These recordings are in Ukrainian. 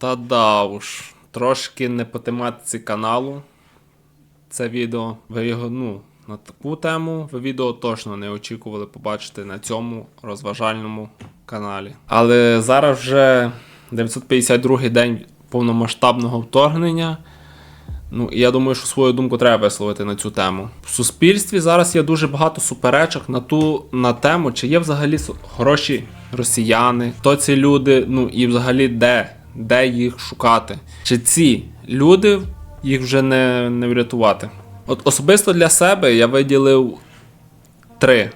Та да уж, трошки не по тематиці каналу. Це відео. Ви його, ну, на таку тему ви відео точно не очікували побачити на цьому розважальному каналі. Але зараз вже 952 день повномасштабного вторгнення. Ну, і я думаю, що свою думку треба висловити на цю тему. В суспільстві зараз є дуже багато суперечок на ту на тему, чи є взагалі хороші росіяни, хто ці люди, ну і взагалі де, де їх шукати. Чи ці люди їх вже не, не врятувати? От особисто для себе я виділив три,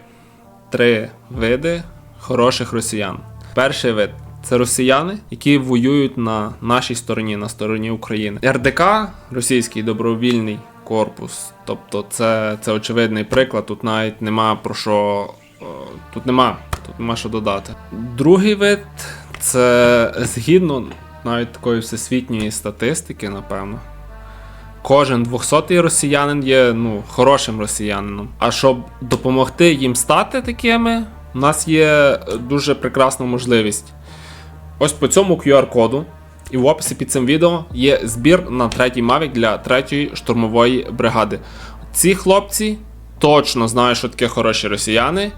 три види хороших росіян. Перший вид це росіяни, які воюють на нашій стороні, на стороні України. РДК, російський добровільний корпус. Тобто, це, це очевидний приклад. Тут навіть нема про що. е, Тут нема, тут нема що додати. Другий вид це згідно навіть такої всесвітньої статистики, напевно. Кожен 200-й росіянин є ну, хорошим росіянином. А щоб допомогти їм стати такими, у нас є дуже прекрасна можливість. Ось по цьому QR-коду і в описі під цим відео є збір на третій Mavic для третьої штурмової бригади. Ці хлопці точно знають, що таке хороші росіяни.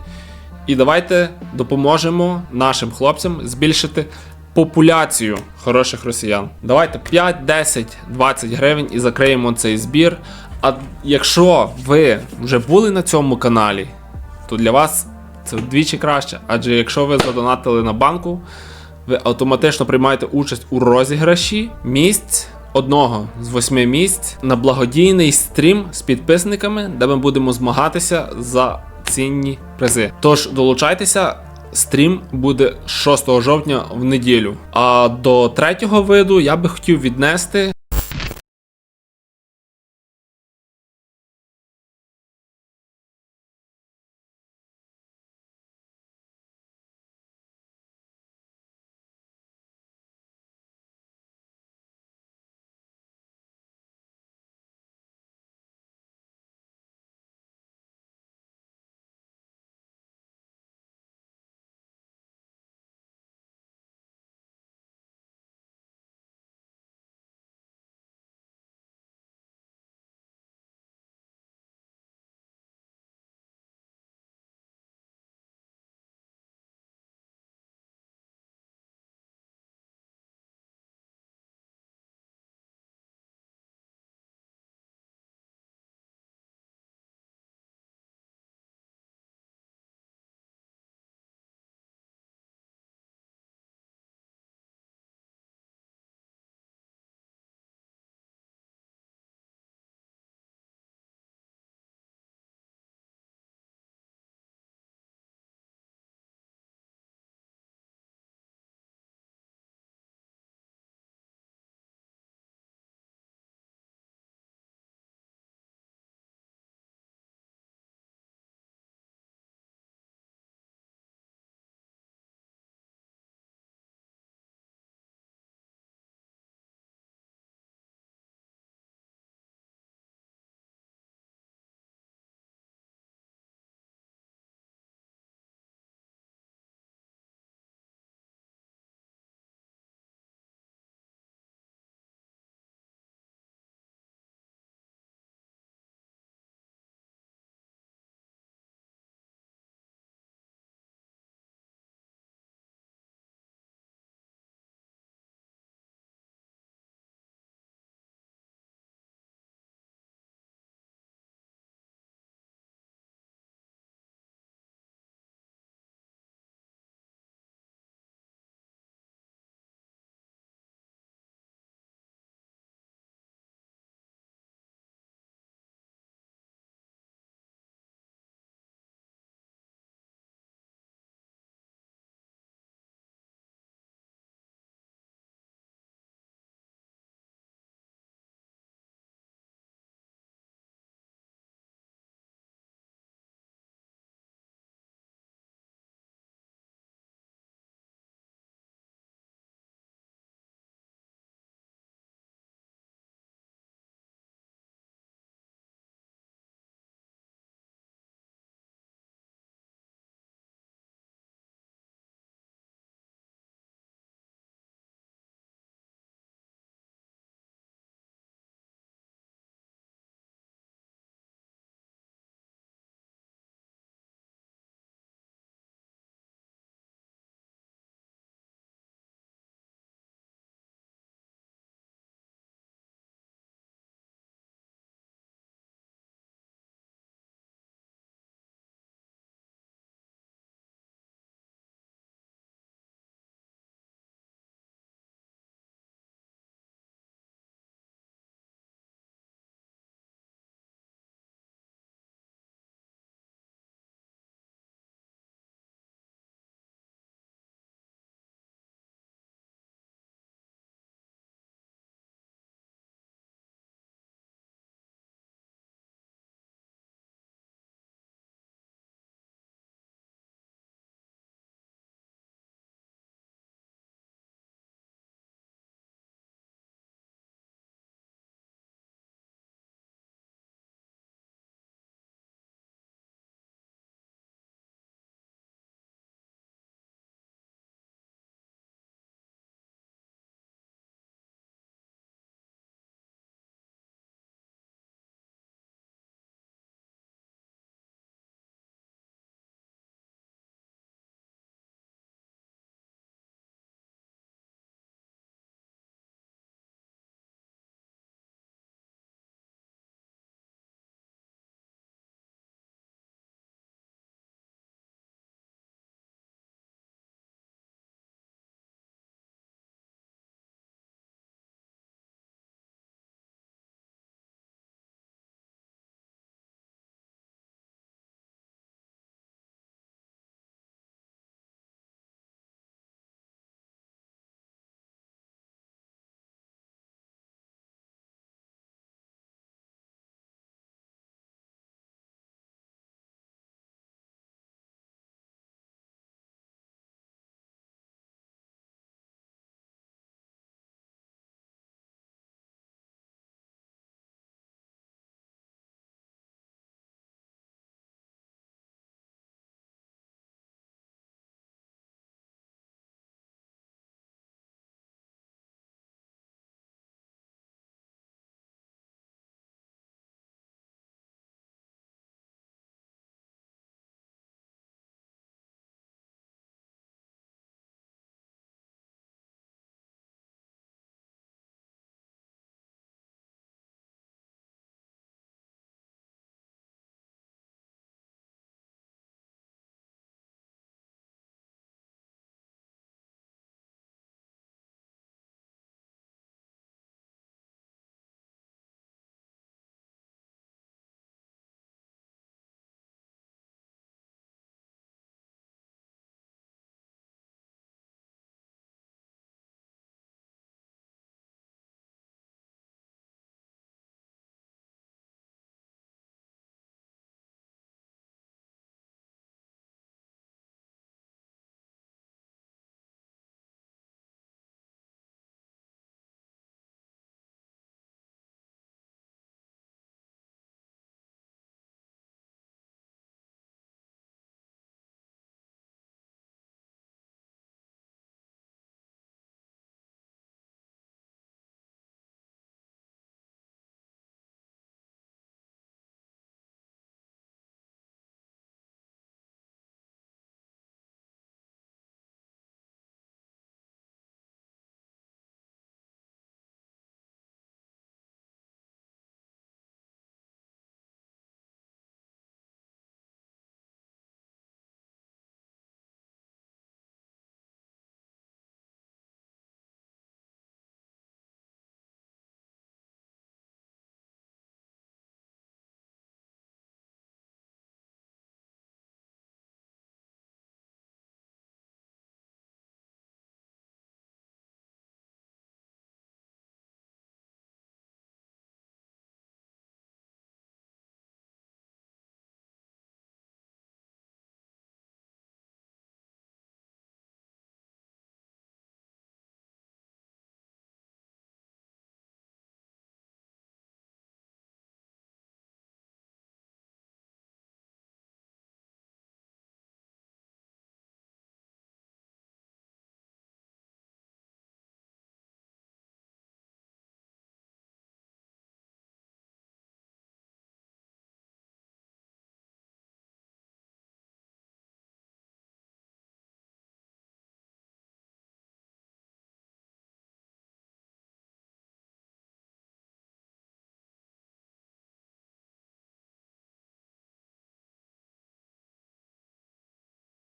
І давайте допоможемо нашим хлопцям збільшити популяцію хороших росіян. Давайте 5, 10, 20 гривень і закриємо цей збір. А якщо ви вже були на цьому каналі, то для вас це вдвічі краще. Адже якщо ви задонатили на банку, ви автоматично приймаєте участь у розіграші місць. Одного з восьми місць на благодійний стрім з підписниками, де ми будемо змагатися за цінні призи. Тож долучайтеся, стрім буде 6 жовтня в неділю. А до третього виду я би хотів віднести